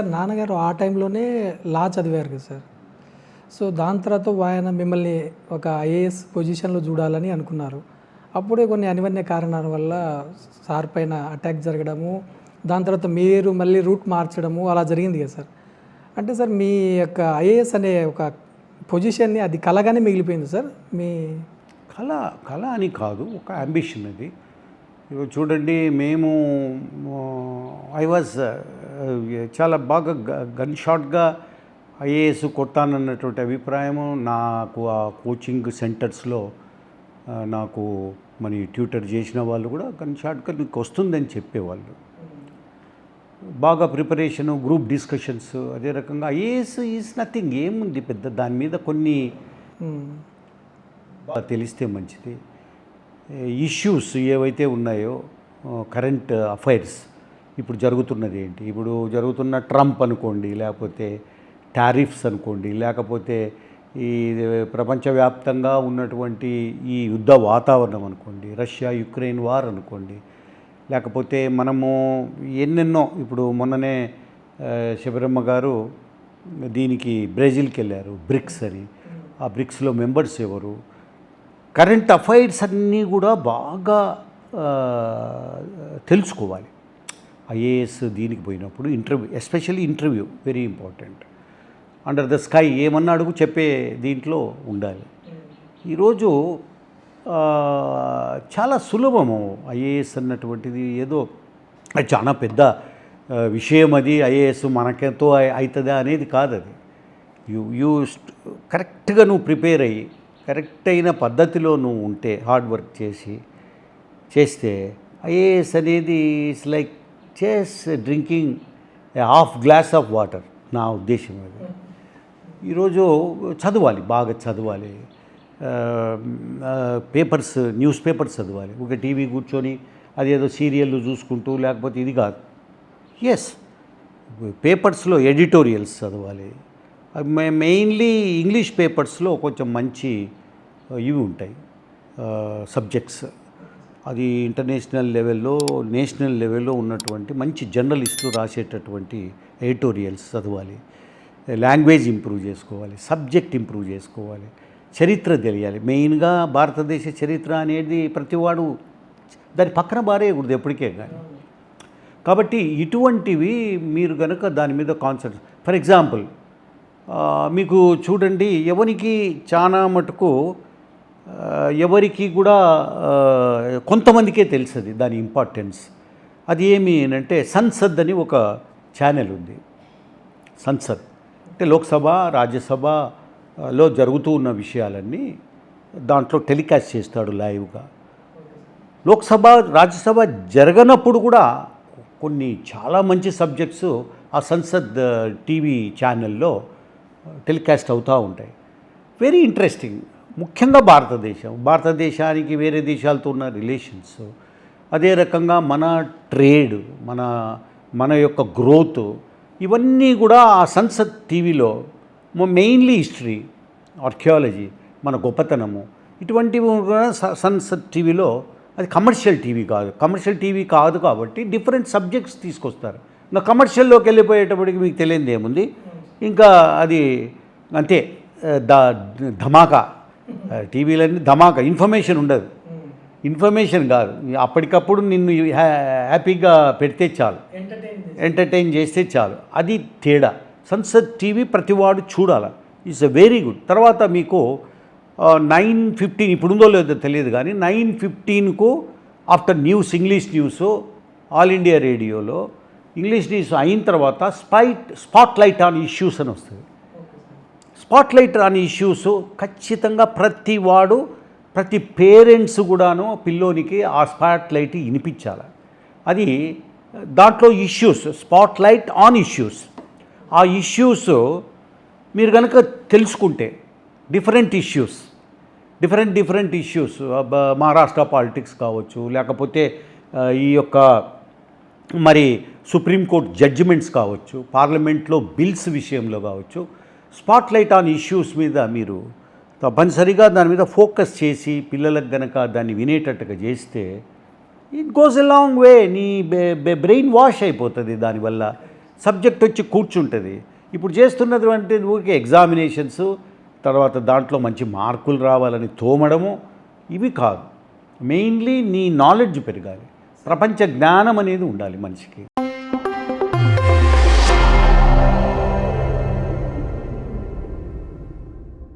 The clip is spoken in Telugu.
సార్ నాన్నగారు ఆ టైంలోనే లా చదివారు కదా సార్. సో దాని తర్వాత ఆయన మిమ్మల్ని ఒక ఐఏఎస్ పొజిషన్లో చూడాలని అనుకున్నారు. అప్పుడే కొన్ని అనివార్య కారణాల వల్ల సార్ పైన అటాక్ జరగడము దాని తర్వాత మీరు మళ్ళీ రూట్ మార్చడము అలా జరిగింది కదా సార్. అంటే సార్ మీ యొక్క ఐఏఎస్ అనే ఒక పొజిషన్ని అది కలగానే మిగిలిపోయింది సార్ మీ కళ కళ అని కాదు ఒక అంబిషన్ అది. చూడండి మేము ఐ వాజ్ చాలా బాగా గన్ షాట్గా ఐఏఎస్ కొట్టానన్నటువంటి అభిప్రాయము. నాకు ఆ కోచింగ్ సెంటర్స్లో నాకు మరి ట్యూటర్ చేసిన వాళ్ళు కూడా గన్ షాట్గా నీకు వస్తుందని చెప్పేవాళ్ళు. బాగా ప్రిపరేషను గ్రూప్ డిస్కషన్స్ అదే రకంగా ఐఏఎస్ ఈజ్ నథింగ్ ఏముంది పెద్ద దాని మీద కొన్ని తెలిస్తే మంచిది. ఇష్యూస్ ఏవైతే ఉన్నాయో కరెంట్ అఫైర్స్ ఇప్పుడు జరుగుతున్నది ఏంటి? ఇప్పుడు జరుగుతున్న ట్రంప్ అనుకోండి లేకపోతే టారిఫ్స్ అనుకోండి లేకపోతే ఈ ప్రపంచవ్యాప్తంగా ఉన్నటువంటి ఈ యుద్ధ వాతావరణం అనుకోండి రష్యా యుక్రెయిన్ వార్ అనుకోండి లేకపోతే మనము ఎన్నెన్నో ఇప్పుడు మొన్ననే ఆ, శబరమ్మ గారు దీనికి బ్రెజిల్కి వెళ్ళారు బ్రిక్స్ అని. ఆ బ్రిక్స్లో మెంబర్స్ ఎవరు? కరెంట్ అఫైర్స్ అన్నీ కూడా బాగా తెలుసుకోవాలి. ఐఏఎస్ దీనికి పోయినప్పుడు interview especially interview very important. Under the sky ఏమన్నా అడుగు చెప్పే దీంట్లో ఉండాలి. ఈరోజు చాలా సులభము ఐఏఎస్ అన్నటువంటిది. ఏదో అది చాలా పెద్ద విషయం అది. ఐఏఎస్ మనకెంతో అవుతుందా అనేది కాదు అది యూ యూ కరెక్ట్గా నువ్వు ప్రిపేర్ అయ్యి కరెక్ట్ అయిన పద్ధతిలో నువ్వు ఉంటే హార్డ్ వర్క్ చేసి చేస్తే ఐఏఎస్ అనేది it's like chess drinking half glass of water నా ఉద్దేశం అది. ఈరోజు చదవాలి బాగా చదవాలి. పేపర్స్ న్యూస్ పేపర్స్ చదవాలి. ఒక టీవీ కూర్చొని అదేదో సీరియల్ చూసుకుంటూ లేకపోతే ఇది కాదు. ఎస్ పేపర్స్లో ఎడిటోరియల్స్ చదవాలి. మే- మెయిన్లీ ఇంగ్లీష్ పేపర్స్లో కొంచెం మంచి ఇవి ఉంటాయి సబ్జెక్ట్స్. అది ఇంటర్నేషనల్ లెవెల్లో నేషనల్ లెవెల్లో ఉన్నటువంటి మంచి జర్నలిస్టులు రాసేటటువంటి ఎడిటోరియల్స్ చదవాలి. లాంగ్వేజ్ ఇంప్రూవ్ చేసుకోవాలి సబ్జెక్ట్ ఇంప్రూవ్ చేసుకోవాలి చరిత్ర తెలియాలి. మెయిన్గా భారతదేశ చరిత్ర అనేది ప్రతివాడు దాని పక్కన బారేయకూడదు ఎప్పటికే కానీ కాబట్టి ఇటువంటివి మీరు కనుక దాని మీద కాన్సెప్ట్ ఫర్ ఎగ్జాంపుల్ మీకు చూడండి ఎవరికి చాలా మటుకు ఎవరికి కూడా కొంతమందికే తెలుస్తుంది దాని ఇంపార్టెన్స్. అది ఏమి అంటే సంసద్ అని ఒక ఛానల్ ఉంది. సంసద్. అంటే లోక్సభ రాజ్యసభలో జరుగుతూ ఉన్న విషయాలన్నీ దాంట్లో టెలికాస్ట్ చేస్తాడు లైవ్గా. లోక్సభ రాజ్యసభ జరగనప్పుడు కూడా కొన్ని చాలా మంచి సబ్జెక్ట్స్ ఆ సంసద్ టీవీ ఛానల్లో టెలికాస్ట్ అవుతూ ఉంటాయి. Very interesting. ముఖ్యంగా భారతదేశం. భారతదేశానికి వేరే దేశాలతో ఉన్న రిలేషన్స్. అదే రకంగా మన ట్రేడ్ మన మన యొక్క గ్రోత్ ఇవన్నీ కూడా ఆ సంసద్ టీవీలో మెయిన్లీ హిస్టరీ ఆర్కియాలజీ మన గొప్పతనము ఇటువంటివి కూడా స- సన్సెట్ టీవీలో అది కమర్షియల్ టీవీ కాదు. కమర్షియల్ టీవీ కాదు కాబట్టి డిఫరెంట్ సబ్జెక్ట్స్ తీసుకొస్తారు. ఇంకా కమర్షియల్లోకి వెళ్ళిపోయేటప్పటికి మీకు తెలియదు ఏముంది? ఇంకా అది అంతే ద ధమాకా. టీవీలన్నీ ధమాకా ఇన్ఫర్మేషన్ ఉండదు. ఇన్ఫర్మేషన్ కాదు. అప్పటికప్పుడు నిన్ను హ్యా- హ్యాపీగా పెడితే చాలు. ఎంటర్టైన్ చేస్తే చాలు. అది తేడా. సన్సెట్ టీవీ ప్రతివాడు చూడాలి. ఇట్స్ ఎ వెరీ గుడ్ తర్వాత మీకు నైన్ ఫిఫ్టీన్ ఇప్పుడు ఉందో లేదో తెలియదు కానీ nine ఫిఫ్టీన్కు after news English news All India రేడియోలో ఇంగ్లీష్ న్యూస్ అయిన తర్వాత spite spot light on issues అని వస్తుంది. స్పాట్ లైట్ ఆన్ ఇష్యూస్ ఖచ్చితంగా ప్రతి వాడు ప్రతి పేరెంట్స్ కూడాను పిల్లోనికి ఆ స్పాట్ లైట్ వినిపించాలి. అది దాంట్లో issues spot light on issues. ఆ ఇష్యూస్ మీరు కనుక తెలుసుకుంటే different issues different different issues Maharashtra politics కావచ్చు లేకపోతే ఈ యొక్క మరి సుప్రీంకోర్టు జడ్జిమెంట్స్ కావచ్చు పార్లమెంట్లో బిల్స్ విషయంలో కావచ్చు స్పాట్ లైట్ ఆన్ ఇష్యూస్ మీద మీరు తప్పనిసరిగా దాని మీద ఫోకస్ చేసి పిల్లలకు గనక దాన్ని వినేటట్టుగా చేస్తే it goes a long way నీ బ్రెయిన్ వాష్ అయిపోతుంది. దానివల్ల సబ్జెక్ట్ వచ్చి కూర్చుంటుంది. ఇప్పుడు చేస్తున్నది అంటే ఊరికే ఎగ్జామినేషన్స్ తర్వాత దాంట్లో మంచి మార్కులు రావాలని తోమడము ఇవి కాదు. మెయిన్లీ నీ నాలెడ్జ్ పెరగాలి. ప్రపంచ జ్ఞానం అనేది ఉండాలి మనిషికి.